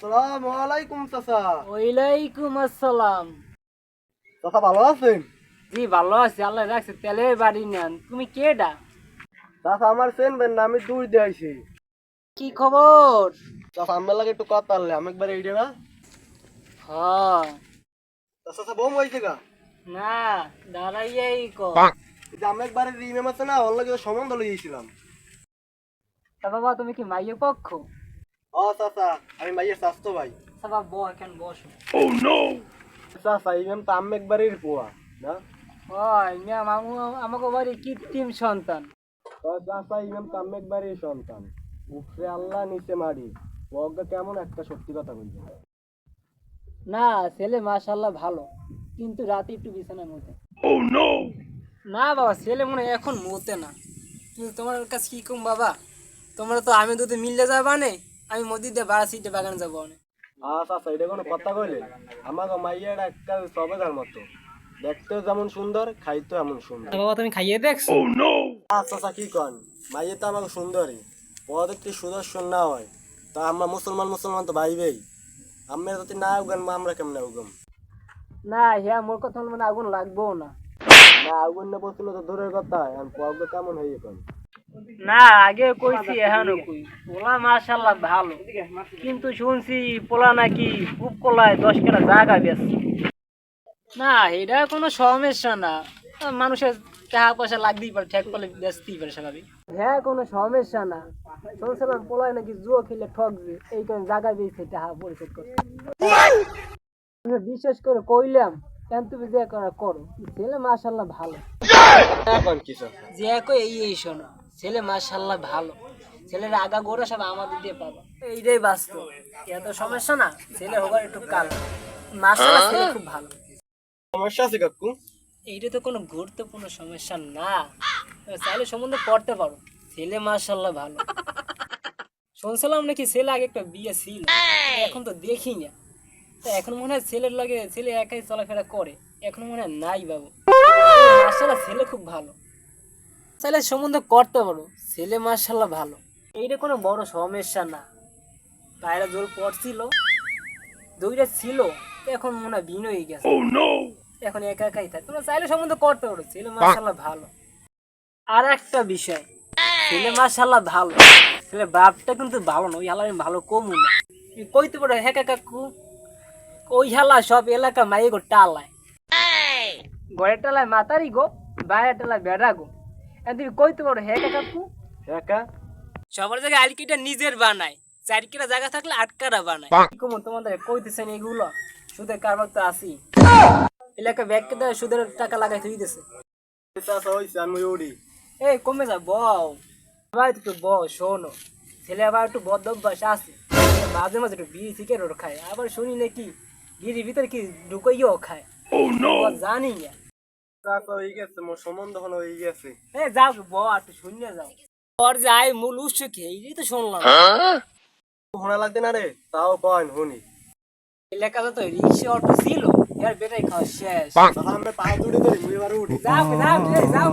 আসসালামু আলাইকুম চাচা। ওয়ালাইকুম আসসালাম। চাচা ভালো আছেন? জি ভালো আছি আল্লাহ রাখছে তেলের বাড়ি নেন। তুমি কেডা? চাচা আমার চেনবেন না আমি দূর দিয়ে কি খবর? চাচা আমার লাগে একটু কথা আনলে আমি একবার এইটা না? হ্যাঁ। চাচা বম হয়েছে গা? না দাঁড়াইয়াই কো। যে আমি একবার রিমেম আছে না ওর লাগে সম্বন্ধ লইয়েছিলাম। তা বাবা তুমি কি মাইয়ের পক্ষ? ও চাচা আমি মাইয়ের স্বাস্থ্য ভাই। বাবা বহ কেন বসো চাচা এই ম্যাম তো আমি একবারের পোয়া না? ম্যাম আমু আমাকে বাড়ি কৃত্রিম সন্তান। তো চাচা এই ম্যাম তো আমি একবারের সন্তান। উপরে আল্লাহ নিচে মারি বজ্ঞা কেমন একটা সত্যি কথা বলছে না ছেলে মাশাল্লাহ ভালো কিন্তু রাতে একটু বিছানার মধ্যে না বাবা ছেলে মনে হয় এখন মতে না। কিন্তু তোমার কাছে কি কম বাবা? তোমরা তো আমি দুটো মিললে যাবা নে। আমি মদিতে বাড়া সিটে বাগান যাব অনে আ চাচা এটা কোনো কথা কইলে? আমাকে মাইয়ার একটা সবেদার মতো। দেখতেও যেমন সুন্দর খাইতেও এমন সুন্দর। বাবা তুমি খাইয়ে দেখছ? আচ্ছা আচ্ছা কি কন? মাইয়ে তো আমাকে সুন্দরী। ওদের তো সুদর্শন না হয়। তা আমরা মুসলমান মুসলমান তো ভাইবেই। আমরা যদি না উগান আমরা কেমন উগাম? না হ্যাঁ মোর কথা মানে আগুন লাগবো না। না আগুন না বসছিল তো দূরের কথা। এখন পর্ব কেমন হয়ে এখন না আগে কইছি এখনও কই। পোলা মাশাল্লাহ ভালো। কিন্তু শুনছি পোলা নাকি খুব কোলায় দশ কেনা জায়গা বেশ না এটা কোনো সমস্যা না। মানুষের টাকা পয়সা লাগতেই পারে ঠেক পেলে বেচতেই পারে স্বাভাবিক। হ্যাঁ কোনো সমস্যা না। শুনছিলাম পোলায় নাকি জুয়ো খেলে ঠকবে এই কারণে জায়গা বেশি টাকা পরিশোধ করতে বিশ্বাস করে কইলাম কেন তুমি যে করা ছেলে মাশাল্লাহ ভালো। এখন যে কই এই এই শোনো। ছেলে মাশাল্লাহ ভালো। ছেলের আগা গোড়া সব আমাদের দিয়ে পাবা এইটাই বাস্তব। এত সমস্যা না ছেলে হবার একটু কাল। মাশাল্লাহ ছেলে খুব ভালো। সমস্যা আছে কাকু? এইটা তো কোনো গুরুত্বপূর্ণ সমস্যা না। চাইলে সম্বন্ধে পড়তে পারো। ছেলে মাশাল্লাহ ভালো। শুনছিলাম নাকি ছেলে আগে একটা বিয়ে ছিল এখন তো দেখি না। এখন মনে হয় ছেলের লাগে ছেলে একাই চলাফেরা করে। এখন মনে হয় নাই বাবু। মাশাল্লাহ ছেলে খুব ভালো। চাইলে সম্বন্ধ করতে পারো। ছেলে মাশাল্লাহ ভালো। এইটা কোনো বড় সমস্যা না। পায়রা জল পড়ছিল দুইটা ছিল এখন মনে হয় বিন হয়ে গেছে। এখন একা একাই থাকে। তোমরা চাইলে সম্বন্ধ করতে পারো ছেলে মাশাল্লাহ ভালো। আর একটা বিষয় ছেলে মাশাল্লাহ ভালো। ছেলে বাপটা কিন্তু ভালো না ওই হালা আমি ভালো কমু না। তুমি কইতে পারো হ্যাঁ কাকু ওই হালা সব এলাকা মাইয়ে গো টালায়। ঘরের টালায় মাতারি গো বাইরে টালায় বেড়া গো। তুমি কইতে পারো হ্যাঁ কাকু একা সবার জায়গায় আলকিটা নিজের বানায়। চারকিটা জায়গা থাকলে আটকারা বানায়। কমন তোমাদের কইতেছেন এগুলো সুদের কারবার তো আসি এলাকা ব্যাগকে দেয় সুদের টাকা লাগাই উড়ি। এই কমে যা বউ আবার একটু বউ শোনো। ছেলে আবার একটু অভ্যাস আছে। মাঝে মাঝে একটু বিড়ি সিগারেট খায়। আবার শুনি নাকি বিড়ির ভিতরে কি ঢুকাইও খায়। জানি না। চাচা হয়ে গেছে মোর সম্বন্ধ হলো হয়ে গেছে। এ যাও একটু শুনিয়ে যাও। ওর যাই মূল উৎস কি? এই তো শুনলাম। শোনা লাগতে না রে? তাও কন শুনি। এলাকাতে তো রিক্সা অটো ছিল। এর বেটাই খাওয়া শেষ। আমরা পাহাড় জুড়ে ধরি মুই এবার উঠি। যাও যাও যাও